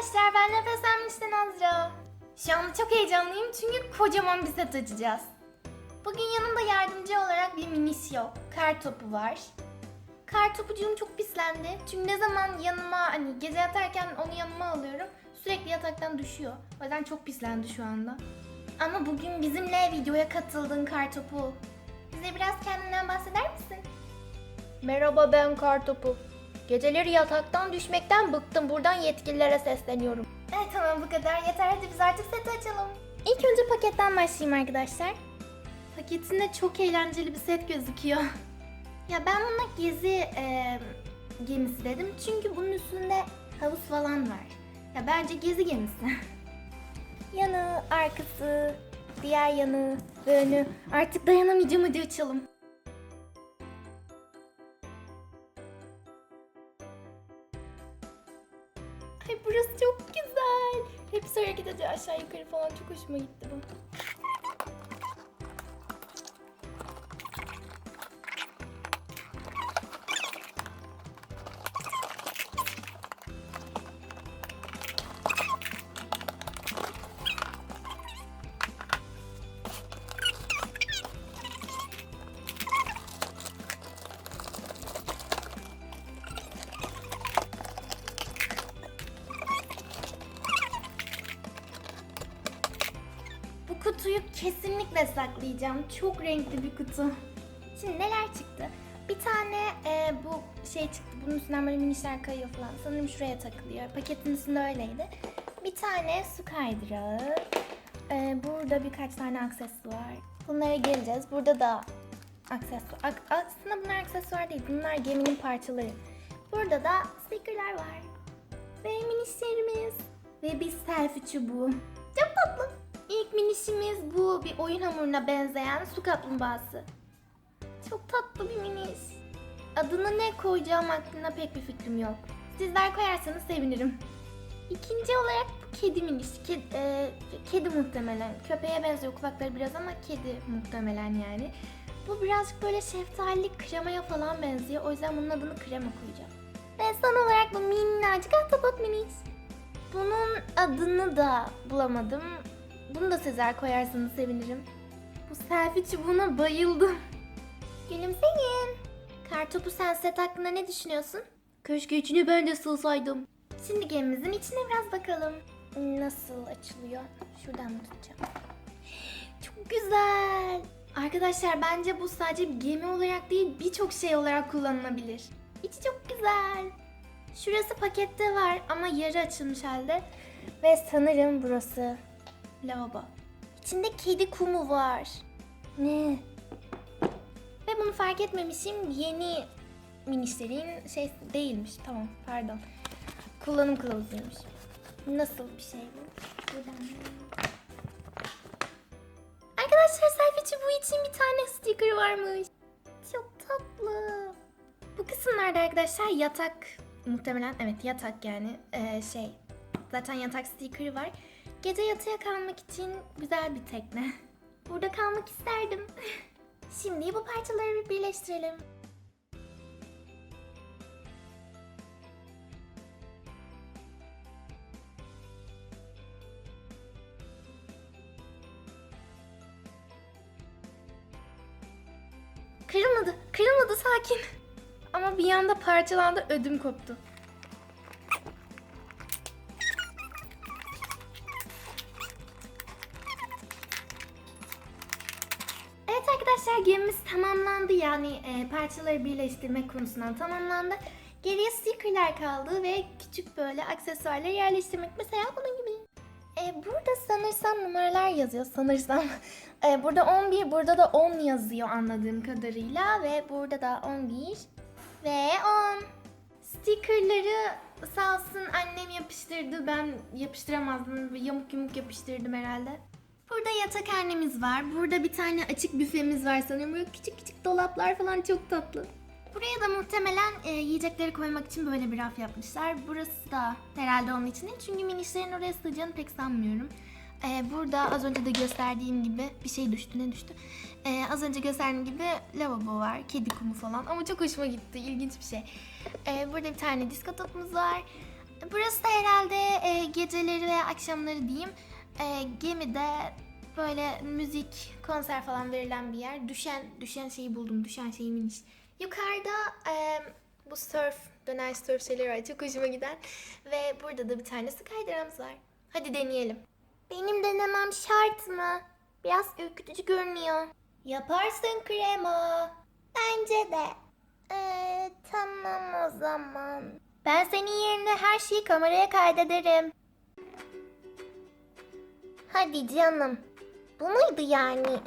arkadaşlar ben Nefes Emmiş'ten Azra. Şu an çok heyecanlıyım çünkü kocaman bir set açacağız. Bugün yanımda yardımcı olarak bir minis yok. Kar topu var. Kar topucuğum çok pislendi. Çünkü ne zaman yanıma hani gece yatarken onu yanıma alıyorum sürekli yataktan düşüyor. O yüzden çok pislendi şu anda. Ama bugün bizimle videoya katıldın kar topu. Bize biraz kendinden bahseder misin? Merhaba ben Kartopu. Geceleri yataktan düşmekten bıktım. Buradan yetkililere sesleniyorum. Evet tamam bu kadar yeter hadi biz artık seti açalım. İlk önce paketten başlayayım arkadaşlar. Paketinde çok eğlenceli bir set gözüküyor. Ya ben buna gezi e, gemisi dedim çünkü bunun üstünde havuz falan var. Ya bence gezi gemisi. yanı, arkası, diğer yanı ve önü. Artık dayanamayacağım hadi açalım. Ay burası çok güzel. Hepsi hareket ediyor aşağı yukarı falan çok hoşuma gitti bu. Kutuyu kesinlikle saklayacağım. Çok renkli bir kutu. Şimdi neler çıktı? Bir tane e, bu şey çıktı. Bunun üstünden böyle minişler kayıyor falan. Sanırım şuraya takılıyor. Paketin üstünde öyleydi. Bir tane su kaydırağı. E, burada birkaç tane aksesuar. Bunlara geleceğiz. Burada da aksesuar. Ak- aslında bunlar aksesuar değil. Bunlar geminin parçaları. Burada da stickerlar var. Ve minişlerimiz. Ve bir selfie çubuğu. İlk minişimiz bu bir oyun hamuruna benzeyen su kaplumbağası. Çok tatlı bir miniş. Adını ne koyacağım hakkında pek bir fikrim yok. Sizler koyarsanız sevinirim. İkinci olarak bu kedi miniş. Kedi, e, kedi muhtemelen. Köpeğe benziyor kulakları biraz ama kedi muhtemelen yani. Bu birazcık böyle şeftali kremaya falan benziyor. O yüzden bunun adını krema koyacağım. Ve son olarak bu minnacık ahtapot miniş. Bunun adını da bulamadım. Bunu da Sezer koyarsanız sevinirim. Bu selfie çubuğuna bayıldım. Gülümseyin. Kartopu sen set hakkında ne düşünüyorsun? Keşke içini ben de sığsaydım. Şimdi gemimizin içine biraz bakalım. Nasıl açılıyor? Şuradan mı tutacağım? Çok güzel. Arkadaşlar bence bu sadece bir gemi olarak değil birçok şey olarak kullanılabilir. İçi çok güzel. Şurası pakette var ama yarı açılmış halde. Ve sanırım burası lavabo. İçinde kedi kumu var. Ne? Ve bunu fark etmemişim. Yeni minişlerin şey değilmiş. Tamam pardon. Kullanım kılavuzuymuş. Nasıl bir şey bu? Buradan. Arkadaşlar selfie çubuğu için bir tane sticker varmış. Çok tatlı. Bu kısımlarda arkadaşlar yatak muhtemelen evet yatak yani ee, şey zaten yatak sticker'ı var. Gece yatıya kalmak için güzel bir tekne. Burada kalmak isterdim. Şimdi bu parçaları bir birleştirelim. Kırılmadı, kırılmadı sakin. Ama bir anda parçalandı, ödüm koptu. Arkadaşlar gemimiz tamamlandı yani e, parçaları birleştirme konusundan tamamlandı. Geriye stickerlar kaldı ve küçük böyle aksesuarları yerleştirmek mesela bunun gibi. E, burada sanırsam numaralar yazıyor sanırsam. E, burada 11 burada da 10 yazıyor anladığım kadarıyla ve burada da 11 ve 10. Stickerları sağ olsun annem yapıştırdı ben yapıştıramazdım yamuk yumuk yapıştırdım herhalde. Burada yatakhanemiz var. Burada bir tane açık büfemiz var sanırım. Böyle küçük küçük dolaplar falan çok tatlı. Buraya da muhtemelen e, yiyecekleri koymak için böyle bir raf yapmışlar. Burası da herhalde onun için değil. Çünkü minişlerin oraya sığacağını pek sanmıyorum. E, burada az önce de gösterdiğim gibi bir şey düştü. Ne düştü? E, az önce gösterdiğim gibi lavabo var. Kedi kumu falan. Ama çok hoşuma gitti. İlginç bir şey. E, burada bir tane disko topumuz var. Burası da herhalde e, geceleri ve akşamları diyeyim. E, gemide böyle müzik, konser falan verilen bir yer. Düşen düşen şeyi buldum. Düşen şeyi miniş. Yukarıda e, bu surf, dönen surf şeyleri var. Çok hoşuma giden. Ve burada da bir tane skyderamız var. Hadi deneyelim. Benim denemem şart mı? Biraz ürkütücü görünüyor. Yaparsın krema. Bence de. Ee, tamam o zaman. Ben senin yerine her şeyi kameraya kaydederim. Hadi canım. 多么的压力